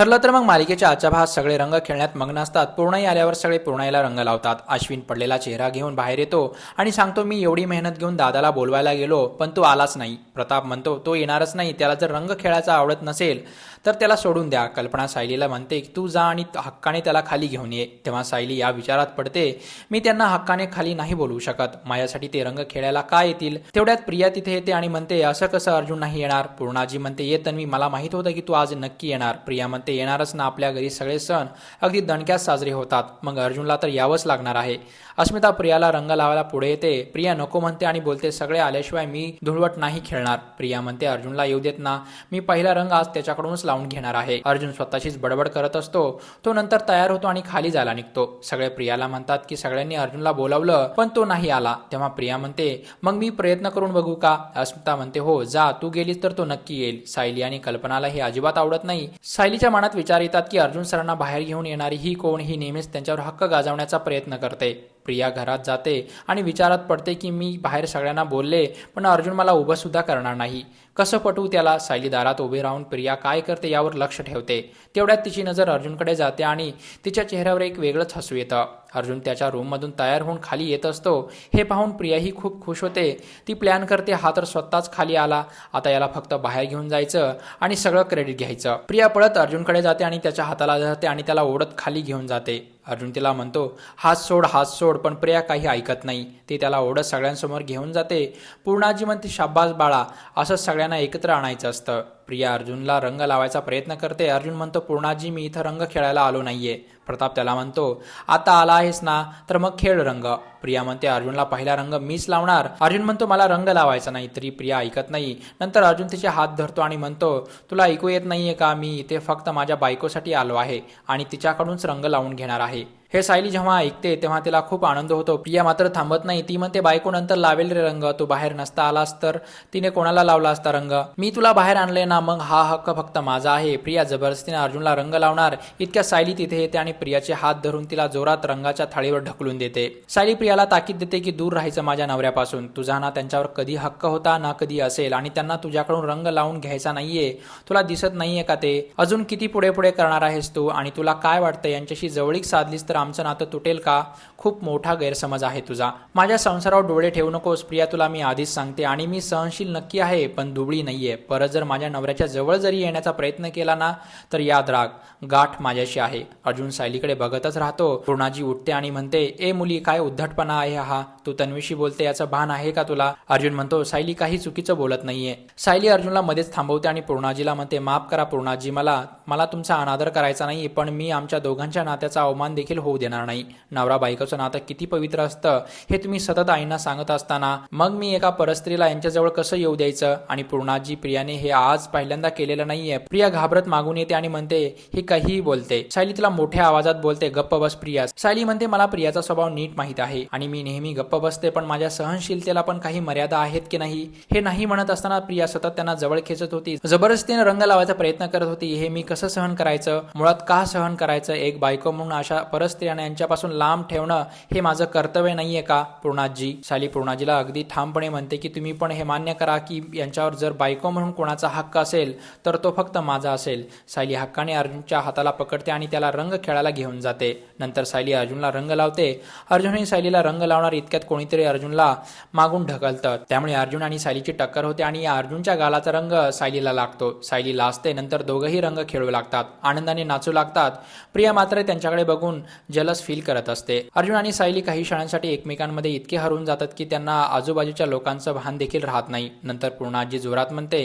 ठरलं तर मग मालिकेच्या आजच्या भागात सगळे रंग खेळण्यात मग्न असतात. पूर्णाई आल्यावर सगळे पूर्णाईला रंग लावतात. अश्विन पडलेला चेहरा घेऊन बाहेर येतो आणि सांगतो मी एवढी मेहनत घेऊन दादाला बोलवायला गेलो पण तो आलाच नाही. प्रताप म्हणतो तो येणारच नाही. त्याला जर रंग खेळायचा आवडत नसेल तर त्याला सोडून द्या. कल्पना सायलीला म्हणते की तू जा आणि हक्काने त्याला खाली घेऊन ये. तेव्हा सायली या विचारात पडते मी त्यांना हक्काने खाली नाही बोलू शकत. माझ्यासाठी ते रंग खेळायला का येतील? तेवढ्यात प्रिया तिथे येते आणि म्हणते असं कसं अर्जुन नाही येणार? पूर्णाजी म्हणते ये तन्वी मला माहीत होतं की तू आज नक्की येणार. प्रिया म्हणते येणारच ना आपल्या घरी सगळे सण अगदी दणक्यात साजरे होतात. मग अर्जुनला तर यावंच लागणार आहे. अस्मिता प्रियाला रंग लावायला पुढे येते. प्रिया नको म्हणते आणि बोलते सगळे आल्याशिवाय मी धुळवट नाही खेळणार. प्रिया म्हणते अर्जुनला येऊ देत ना. मी पहिला रंग आज त्याच्याकडूनच लावून घेणार आहे. अर्जुन स्वतःशीच बडबड करत असतो. तो नंतर तयार होतो आणि खाली जायला निघतो. सगळे प्रियाला म्हणतात की सगळ्यांनी अर्जुनला बोलावलं पण तो नाही आला. तेव्हा प्रिया म्हणते मग मी प्रयत्न करून बघू का? अस्मिता म्हणते हो जा. तू गेलीस तर तो नक्की येईल. सायली आणि कल्पनाला हे अजिबात आवडत नाही. सायलीच्या मनात विचार येतात की अर्जुन सरांना बाहेर घेऊन येणारी ही कोण ही नेहमीच त्यांच्यावर हक्क गाजवण्याचा प्रयत्न करते. प्रिया घरात जाते आणि विचारात पडते की मी बाहेर सगळ्यांना बोलले पण अर्जुन मला उभं सुद्धा करणार नाही. कसं पटवू त्याला? सायली दारात राहून प्रिया काय करते यावर लक्ष ठेवते. तेवढ्यात तिची नजर अर्जुनकडे जाते आणि तिच्या चेहऱ्यावर एक वेगळंच हसू येतं. अर्जुन त्याच्या रूममधून तयार होऊन खाली येत असतो. हे पाहून प्रियाही खूप खुश होते. ती प्लॅन करते हा तर स्वतःच खाली आला. आता याला फक्त बाहेर घेऊन जायचं आणि सगळं क्रेडिट घ्यायचं. प्रिया पळत अर्जुनकडे जाते आणि त्याच्या हाताला धरते आणि त्याला ओढत खाली घेऊन जाते. अर्जुन तिला म्हणतो हात सोड हात सोड पण प्रिया काही ऐकत नाही. ती त्याला ओढत सगळ्यांसमोर घेऊन जाते. पूर्णाजी म्हणते शाब्बास बाळा. असं सगळ्यांना एकत्र आणायचं असतं. प्रिया अर्जुनला रंग लावायचा प्रयत्न करते. अर्जुन म्हणतो पूर्णाजी मी इथं रंग खेळायला आलो नाहीये. प्रताप त्याला म्हणतो आता आला आहेस ना तर मग खेळ रंग. प्रिया म्हणते अर्जुनला पहिला रंग मीच लावणार. अर्जुन म्हणतो मला रंग लावायचा नाही. तरी प्रिया ऐकत नाही. नंतर अर्जुन तिचे हात धरतो आणि म्हणतो तुला ऐकू येत नाहीये का? मी इथे फक्त माझ्या बायकोसाठी आलो आहे आणि तिच्याकडूनच रंग लावून घेणार आहे. हे सायली जेव्हा ऐकते तेव्हा तिला खूप आनंद होतो. प्रिया मात्र थांबत नाही. ती म्हणते बायको नंतर लावेल रे रंग. तू बाहेर नसता आलास तर तिने कोणाला लावला असता रंग? मी तुला बाहेर आणले ना मग हा हक्क फक्त माझा आहे. प्रिया जबरदस्तीने अर्जुनला रंग लावणार. इतक्या सायली तिथे येते आणि प्रियाचे हात धरून तिला जोरात रंगाच्या थाळीवर ढकलून देते. सायली प्रियाला ताकीद देते की दूर राहायचं माझ्या नवऱ्यापासून. तुझा ना त्यांच्यावर कधी हक्क होता ना कधी असेल आणि त्यांना तुझ्याकडून रंग लावून घ्यायचा नाहीये. तुला दिसत नाहीये का ते? अजून किती पुढे पुढे करणार आहेस तू? आणि तुला काय वाटतं यांच्याशी जवळीक साधलीस तर आमचं नातं तुटेल का? खूप मोठा गैरसमज आहे तुझा. माझ्या संसारावर डोळे ठेवू नकोस. प्रिया तुला मी आधीच सांगते आणि मी सहनशील नक्की आहे पण दुबळी नाहीये. परत जर माझ्या नवऱ्याच्या जवळ जरी येण्याचा प्रयत्न केला ना तर याद राग गाठ माझ्याशी आहे. अर्जुन सायलीकडे बघतच राहतो. पूर्णाजी उठते आणि म्हणते ए मुली काय उद्धटपणा आहे हा? तू तन्वीशी बोलते याचं भान आहे का तुला? अर्जुन म्हणतो सायली काही चुकीचं बोलत नाहीये. सायली अर्जुनला मध्येच थांबवते आणि पूर्णाजीला म्हणते माफ करा पूर्णाजी मला मला तुमचा अनादर करायचा नाही पण मी आमच्या दोघांच्या नात्याचा अवमान देखील होऊ देणार नाही. नवरा बायकोचं नातं किती पवित्र असतं हे तुम्ही सतत आईंना सांगत असताना मग मी एका परस्त्रीला यांच्याजवळ कसं येऊ द्यायचं? आणि पूर्णाजी प्रियाने हे आज पहिल्यांदा केलेलं नाहीये. प्रिया घाबरत मागून येते आणि म्हणते हे काहीही बोलते. सायली तिला मोठ्या आवाजात बोलते गप्प बस प्रिया. सायली म्हणते मला प्रियाचा स्वभाव नीट माहीत आहे आणि मी नेहमी गप्प बसते पण माझ्या सहनशीलतेला पण काही मर्यादा आहेत की नाही? हे नाही म्हणत असताना प्रिया सतत त्यांना जवळ खेचत होती. जबरदस्तीने रंग लावायचा प्रयत्न करत होती हे मी कसं सहन करायचं? मुळात का सहन करायचं? एक बायको म्हणून अशा परस्त्रियांना यांच्यापासून लांब ठेवणं हे माझं कर्तव्य नाहीये का? पूर्णाजी साली पूर्णाजीला अगदी ठामपणे म्हणते की तुम्ही पण हे मान्य करा की यांच्यावर जर बायको म्हणून कोणाचा हक्क असेल तर तो फक्त माझा असेल. सायली हक्काने अर्जुनच्या हाताला पकडते आणि त्याला रंग खेळायला घेऊन जाते. नंतर सायली अर्जुनला रंग लावते. अर्जुनही सायलीला रंग लावणार इतक्यात कोणीतरी अर्जुनला मागून ढकलतं. त्यामुळे अर्जुन आणि सायलीची टक्कर होते आणि या अर्जुनच्या गालाचा रंग सायलीला लागतो. सायली लाजते नंतर दोघंही रंग खेळू लागतात. आनंदाने नाचू लागतात. प्रिया मात्र त्यांच्याकडे बघून जलस फील करत असते. अर्जुन आणि सायली काही क्षणांसाठी एकमेकांमध्ये इतके हरवून जातात की त्यांना आजूबाजूच्या लोकांचं भान देखील राहत नाही. नंतर पूर्णाजी जोरात म्हणते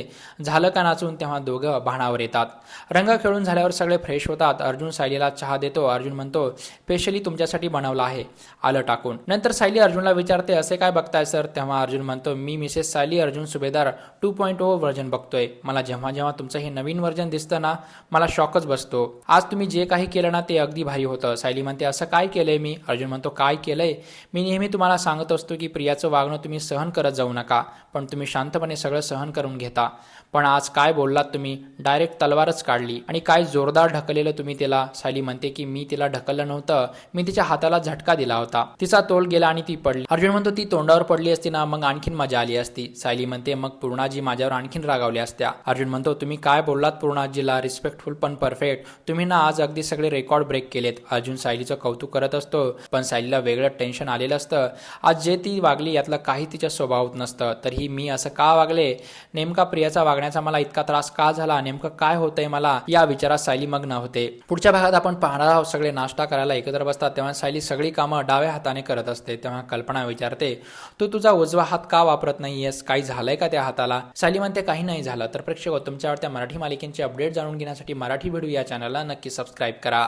झालं का नाचून तेव्हा दोघं भाणावर येतात. रंग खेळून झाल्यावर सगळे फ्रेश होतात. अर्जुन सायलीला चहा देतो. अर्जुन म्हणतो स्पेशली तुमच्यासाठी बनवला आहे. आलं टाकून. नंतर सायली अर्जुनला विचारते असे काय बघताय सर? तेव्हा अर्जुन म्हणतो मी Mrs Sayali Arjun Subhedar two point O version बघतोय. मला जेव्हा जेव्हा तुमचं हे नवीन व्हर्जन दिसतं ना मला शॉकच बसतो. आज तुम्ही जे काही केलं ना ते अगदी भारी होतं. सायली म्हणते असं काय केलंय मी? अर्जुन म्हणतो काय केलंय? मी नेहमी तुम्हाला सांगत असतो की प्रियाचं वागणं तुम्ही सहन करत जाऊ नका पण तुम्ही शांतपणे सगळं सहन करून घेता. पण आज काय बोललात तुम्ही? डायरेक्ट तलवारच काढली. आणि काय जोरदार ढकलेलं तुम्ही तिला? सायली म्हणते की मी तिला ढकललं नव्हतं. मी तिच्या हाताला झटका दिला होता. तिचा तोल गेला आणि ती पडली. अर्जुन म्हणतो ती तोंडावर पडली असती ना मग आणखीन मजा आली असती. सायली म्हणते मग पूर्णाजी माझ्यावर आणखीन रागावल्या असत्या. अर्जुन म्हणतो तुम्ही काय बोललात पूर्णाजीला? रिस्पेक्टफुल पण परफेक्ट तुम्ही ना आज अगदी सगळे रेकॉर्ड ब्रेक केलेत. अर्जुन सायलीचं कौतुक करत असतो पण सायलीला वेगळं टेन्शन आलेलं असतं. आज जे ती वागली यातलं काही तिच्या स्वभावात नसतं. तर ही मी असं का वागले? नेमका प्रियाचा वागण्याचा मला इतका त्रास का झाला? नेमकं काय होतंय मला? या विचारात सायली मग्न होते. पुढच्या भागात आपण पाहणार आहोत सगळे नाश्ता करायला एकत्र बसतात तेव्हा सायली सगळी कामं डाव्या हाताने करत असते तेव्हा कल्पना विचारते तू तुझा उजवा हात का वापरत नाहीयेस? काही झालंय का त्या हाताला? सायली म्हणते काही नाही झालं. तर प्रेक्षक तुमच्यावर तुमच्या आवडत्या मराठी मालिकेंचे अपडेट जाणून घेण्यासाठी मराठी व्हिडिओ या चॅनलला नक्की सबस्क्राईब करा.